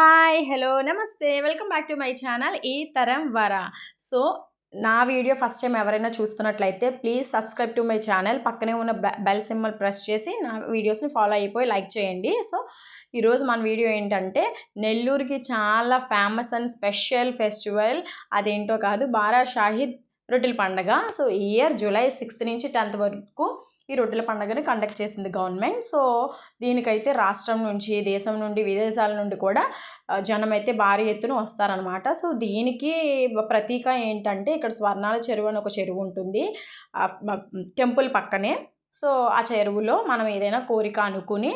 Hi hello నమస్తే. Welcome back to my channel ఈ తరం వర. సో నా వీడియో ఫస్ట్ టైం ఎవరైనా చూస్తున్నట్లయితే please subscribe to my channel పక్కనే ఉన్న బెల్ సింబల్ ప్రెస్ చేసి నా వీడియోస్ని ఫాలో అయిపోయి లైక్ చేయండి. సో ఈరోజు మన వీడియో ఏంటంటే నెల్లూరుకి చాలా ఫేమస్ అండ్ స్పెషల్ ఫెస్టివల్ అదేంటో కాదు బారా షాహిద్ రొట్టెల పండగ. సో ఈ ఇయర్ జూలై సిక్స్త్ నుంచి టెన్త్ వరకు ఈ రొట్టెల పండుగని కండక్ట్ చేసింది గవర్నమెంట్. సో దీనికైతే రాష్ట్రం నుంచి దేశం నుండి విదేశాల నుండి కూడా జనం అయితే భారీ ఎత్తున వస్తారనమాట సో దీనికి ప్రతీక ఏంటంటే ఇక్కడ స్వర్ణాల చెరువు అని ఒక చెరువు ఉంటుంది. టెంపుల్ పక్కనే. సో ఆ చెరువులో మనం ఏదైనా కోరిక అనుకుని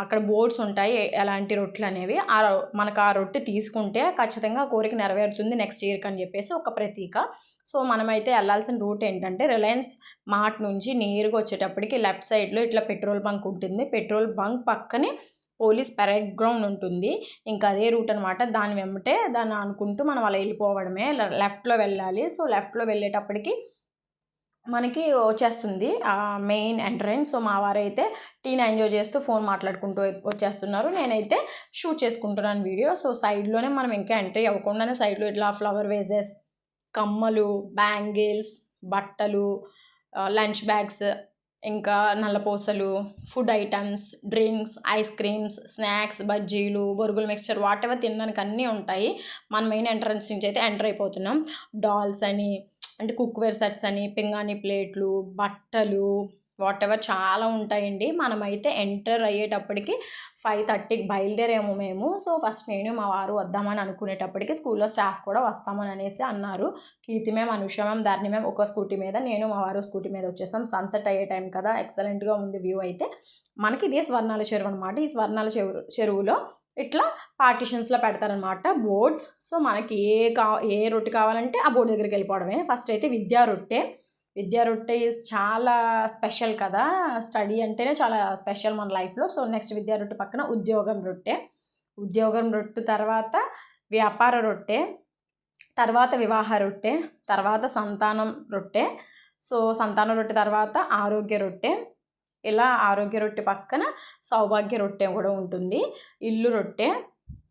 అక్కడ బోర్డ్స్ ఉంటాయి ఎలాంటి రొట్టెలు అనేవి ఆ మనకు ఆ రొట్టె తీసుకుంటే ఖచ్చితంగా ఆ కోరిక నెరవేరుతుంది నెక్స్ట్ ఇయర్కి అని చెప్పేసి ఒక ప్రతీక. సో మనమైతే వెళ్ళాల్సిన రూట్ ఏంటంటే రిలయన్స్ మార్ట్ నుంచి నేరుగా వచ్చేటప్పటికి లెఫ్ట్ సైడ్లో ఇట్లా పెట్రోల్ బంక్ ఉంటుంది. పెట్రోల్ బంక్ పక్కనే పోలీస్ పెరేడ్ గ్రౌండ్ ఉంటుంది. ఇంకా అదే రూట్ అనమాట దాని వెంబటే దాన్ని అనుకుంటూ మనం అలా వెళ్ళిపోవడమే. లెఫ్ట్లో వెళ్ళాలి. సో లెఫ్ట్లో వెళ్ళేటప్పటికి మనకి వచ్చేస్తుంది మెయిన్ ఎంట్రన్స్. సో మా వారైతే టీని ఎంజాయ్ చేస్తూ ఫోన్ మాట్లాడుకుంటూ వచ్చేస్తున్నారు. నేనైతే షూట్ చేసుకుంటున్నాను వీడియో. సో సైడ్లోనే మనం ఇంకా ఎంట్రీ అవ్వకుండానే సైడ్లో ఇట్లా ఫ్లవర్ వేజెస్ కమ్మలు బ్యాంగిల్స్ బట్టలు లంచ్ బ్యాగ్స్ ఇంకా నల్లపూసలు food items drinks ice creams snacks బజ్జీలు బొరుగుల మిక్స్చర్ వాట్ ఎవర్ తినడానికి అన్నీ ఉంటాయి. మన మెయిన్ ఎంట్రన్స్ నుంచి అయితే ఎంటర్ అయిపోతున్నాం. డాల్స్ అని అంటే కుక్వేర్ సెట్స్ అని పింగాణి ప్లేట్లు బట్టలు వాట్ ఎవర్ చాలా ఉంటాయండి. మనమైతే ఎంటర్ అయ్యేటప్పటికి ఫైవ్ థర్టీకి బయలుదేరాము మేము. సో ఫస్ట్ నేను మా వారు వద్దామని అనుకునేటప్పటికి స్కూల్లో స్టాఫ్ కూడా వస్తామని అనేసి అన్నారు. కీర్తి మేము అనుష మేము ధరణి మేము ఒక స్కూటీ మీద నేను మా వారు స్కూటీ మీద వచ్చేసాం. సన్సెట్ అయ్యే టైం కదా ఎక్సలెంట్గా ఉంది వ్యూ అయితే. మనకి ఇదే స్వర్ణాల చెరువు అనమాట ఈ స్వర్ణాల చెరువు చెరువులో ఇట్లా పార్టిషన్స్లో పెడతారనమాట బోర్డ్స్ సో మనకి ఏ కా ఏ రొట్టె కావాలంటే ఆ బోర్డు దగ్గరికి వెళ్ళిపోవడమే. ఫస్ట్ అయితే విద్యా రొట్టె. విద్యా రొట్టె ఈజ్ చాలా స్పెషల్ కదా. స్టడీ అంటేనే చాలా స్పెషల్ మన లైఫ్లో సో నెక్స్ట్ విద్యా రొట్టె పక్కన ఉద్యోగం రొట్టె. ఉద్యోగం రొట్టె తర్వాత వ్యాపార రొట్టె. తర్వాత వివాహ రొట్టె. తర్వాత సంతానం రొట్టె. సో సంతాన రొట్టె తర్వాత ఆరోగ్య రొట్టె. ఇలా ఆరోగ్య రొట్టె పక్కన సౌభాగ్య రొట్టె కూడా ఉంటుంది. ఇల్లు రొట్టె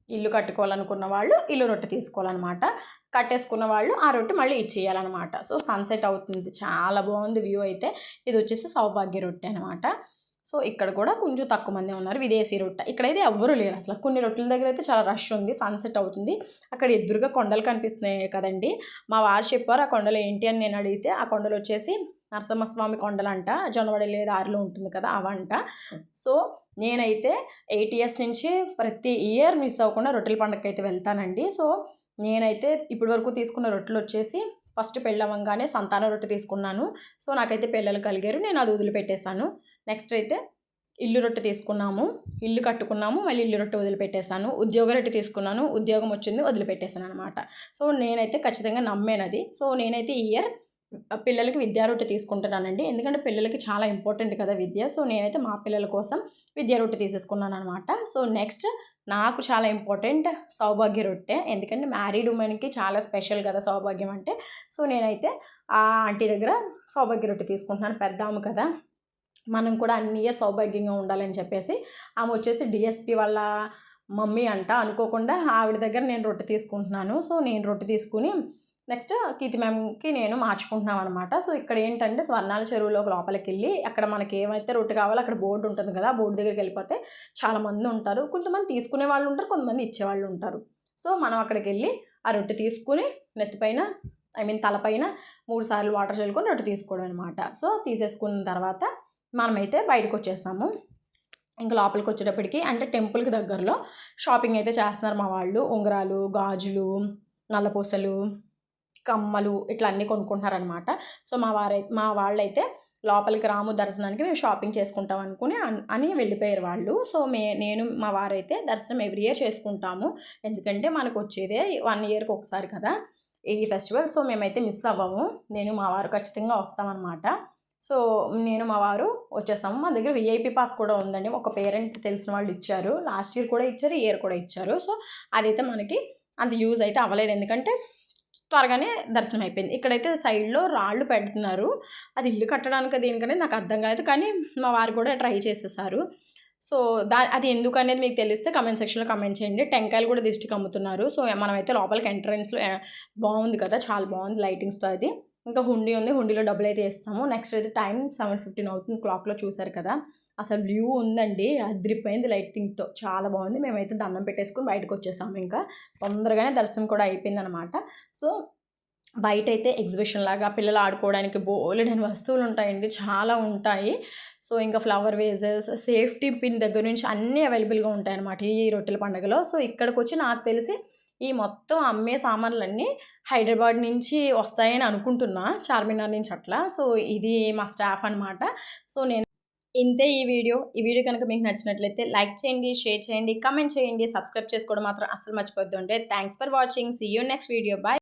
ఇల్లు కట్టుకోవాలనుకున్న వాళ్ళు ఇల్లు రొట్టె తీసుకోవాలన్నమాట. కట్టేసుకున్న వాళ్ళు ఆ రొట్టె మళ్ళీ ఇచ్చేయాలన్నమాట సో సన్సెట్ అవుతుంది. చాలా బాగుంది వ్యూ అయితే. ఇది వచ్చేసి సౌభాగ్య రొట్టె అనమాట సో ఇక్కడ కూడా కొంచెం తక్కువ మంది ఉన్నారు. విదేశీ రొట్టె. ఇక్కడైతే ఎవ్వరూ లేరు అసలు. కొన్ని రొట్టెల దగ్గర అయితే చాలా రష్ ఉంది సన్సెట్ అవుతుంది. అక్కడ ఎదురుగా కొండలు కనిపిస్తున్నాయి కదండి. మా వారు చెప్పారు ఆ కొండలు ఏంటి? అని నేను అడిగితే ఆ కొండలు వచ్చేసి నరసింహస్వామి కొండలంట జొన్నవాడలే దారిలో ఉంటుంది కదా అవంట. సో నేనైతే ఎయిట్ ఇయర్స్ నుంచి ప్రతి ఇయర్ మిస్ అవ్వకుండా రొట్టెల పండుగకి అయితే వెళ్తానండి. సో నేనైతే ఇప్పటి వరకు తీసుకున్న రొట్టెలు వచ్చేసి ఫస్ట్ పెళ్ళవంగానే సంతాన రొట్టె తీసుకున్నాను. సో నాకైతే పిల్లలు కలిగారు నేను అది వదిలిపెట్టేశాను. నెక్స్ట్ అయితే ఇల్లు రొట్టె తీసుకున్నాము. ఇల్లు కట్టుకున్నాము మళ్ళీ ఇల్లు రొట్టె వదిలిపెట్టేశాను. ఉద్యోగ రొట్టె తీసుకున్నాను ఉద్యోగం వచ్చింది వదిలిపెట్టేశాను అనమాట సో నేనైతే ఖచ్చితంగా నమ్మేనది. సో నేనైతే ఈ ఇయర్ పిల్లలకి విద్యారొట్టె తీసుకుంటున్నానండి. ఎందుకంటే పిల్లలకి చాలా ఇంపార్టెంట్ కదా విద్య. సో నేనైతే మా పిల్లల కోసం విద్యా రొట్టె తీసేసుకున్నాను అనమాట సో నెక్స్ట్ నాకు చాలా ఇంపార్టెంట్ సౌభాగ్య రొట్టె. ఎందుకంటే మ్యారీడ్ ఉమెన్కి చాలా స్పెషల్ కదా సౌభాగ్యం అంటే. సో నేనైతే ఆ ఆంటీ దగ్గర సౌభాగ్య రొట్టె తీసుకుంటున్నాను. పెద్ద ఆమె కదా. మనం కూడా అన్ని ఇయర్ సౌభాగ్యంగా ఉండాలని చెప్పేసి ఆమె వచ్చేసి డిఎస్పి వాళ్ళ మమ్మీ అంట. అనుకోకుండా ఆవిడ దగ్గర నేను రొట్టె తీసుకుంటున్నాను. సో నేను రొట్టె తీసుకుని నెక్స్ట్ కీర్తి మ్యామ్కి నేను మార్చుకుంటున్నాం అనమాట సో ఇక్కడ ఏంటంటే స్వర్ణాల చెరువులో లోపలికి వెళ్ళి అక్కడ మనకి ఏమైతే రొట్టె కావాలో అక్కడ బోర్డు ఉంటుంది కదా బోర్డు దగ్గరికి వెళ్ళిపోతే చాలామంది ఉంటారు. కొంతమంది తీసుకునే వాళ్ళు ఉంటారు కొంతమంది ఇచ్చేవాళ్ళు ఉంటారు. సో మనం అక్కడికి వెళ్ళి ఆ రొట్టె తీసుకుని నెత్తిపైన ఐ మీన్ తలపైన మూడు సార్లు వాటర్ చల్లుకొని రొట్టె తీసుకోవడం అనమాట సో తీసేసుకున్న తర్వాత మనమైతే బయటకు వచ్చేసాము ఇంకా లోపలికి వచ్చేటప్పటికి అంటే టెంపుల్కి దగ్గరలో షాపింగ్ అయితే చేస్తున్నారు మా వాళ్ళు. ఉంగరాలు గాజులు నల్లపూసలు కమ్మలు ఇట్లా అన్నీ కొనుక్కుంటున్నారనమాట సో మా వారై మా వాళ్ళైతే లోపలికి రాము దర్శనానికి మేము షాపింగ్ చేసుకుంటాం అనుకుని అని వెళ్ళిపోయారు వాళ్ళు. సో మే నేను మా వారైతే దర్శనం ఎవ్రీ ఇయర్ చేసుకుంటాము. ఎందుకంటే మనకు వచ్చేదే వన్ ఇయర్కి ఒకసారి కదా ఈ ఫెస్టివల్. సో మేమైతే మిస్ అవ్వము. నేను మా వారు ఖచ్చితంగా వస్తామన్నమాట. సో నేను మా వారు వచ్చేసాము. మా దగ్గర విఐపి పాస్ కూడా ఉందండి. ఒక పేరెంట్ తెలిసిన వాళ్ళు ఇచ్చారు. లాస్ట్ ఇయర్ కూడా ఇచ్చారు ఈ ఇయర్ కూడా ఇచ్చారు. సో అదైతే మనకి అంత యూజ్ అయితే అవ్వలేదు. ఎందుకంటే త్వరగానే దర్శనం అయిపోయింది ఇక్కడైతే సైడ్లో రాళ్ళు పెడుతున్నారు. అది ఇల్లు కట్టడానికి దేనికనే నాకు అర్థం కాలేదు కానీ మా వారు కూడా ట్రై చేసేసారు. సో దా అది ఎందుకు అనేది మీకు తెలిస్తే కమెంట్ సెక్షన్లో కమెంట్ చేయండి. టెంకాయలు కూడా దిష్టికి అమ్ముతున్నారు సో మనమైతే లోపలికి ఎంట్రన్స్లో బాగుంది కదా చాలా బాగుంది లైటింగ్స్తో అది. ఇంకా హుండీ ఉంది హుండీలో డబ్బులు అయితే వేస్తాము. నెక్స్ట్ అయితే టైం సెవెన్ ఫిఫ్టీన్ అవుతుంది క్లాక్లో చూసారు కదా. అసలు వ్యూ ఉందండి అదిరిపోయింది లైటింగ్తో చాలా బాగుంది. మేమైతే దండం పెట్టేసుకుని బయటకు వచ్చేసాము ఇంకా. తొందరగానే దర్శనం కూడా అయిపోయింది అనమాట సో బయట అయితే ఎగ్జిబిషన్ లాగా పిల్లలు ఆడుకోవడానికి బోలెడని వస్తువులు ఉంటాయండి చాలా ఉంటాయి. సో ఇంకా ఫ్లవర్ వేజెస్ సేఫ్టీ పిన్ దగ్గర నుంచి అన్నీ అవైలబుల్గా ఉంటాయి అన్నమాట ఈ రొట్టెల పండుగలో. సో ఇక్కడికి వచ్చి నాకు తెలిసి ఈ మొత్తం అమ్మే సామాన్లన్నీ హైదరాబాద్ నుంచి వస్తాయని అనుకుంటున్నా చార్మినార్ నుంచి అట్లా. సో ఇది మా స్టాఫ్ అనమాట సో నేను ఇంతే ఈ వీడియో. ఈ వీడియో కనుక మీకు నచ్చినట్లయితే లైక్ చేయండి షేర్ చేయండి కమెంట్ చేయండి. సబ్స్క్రైబ్ చేసుకోవడం మాత్రం అసలు మర్చిపోద్దు అంటే thanks for watching. See you next video bye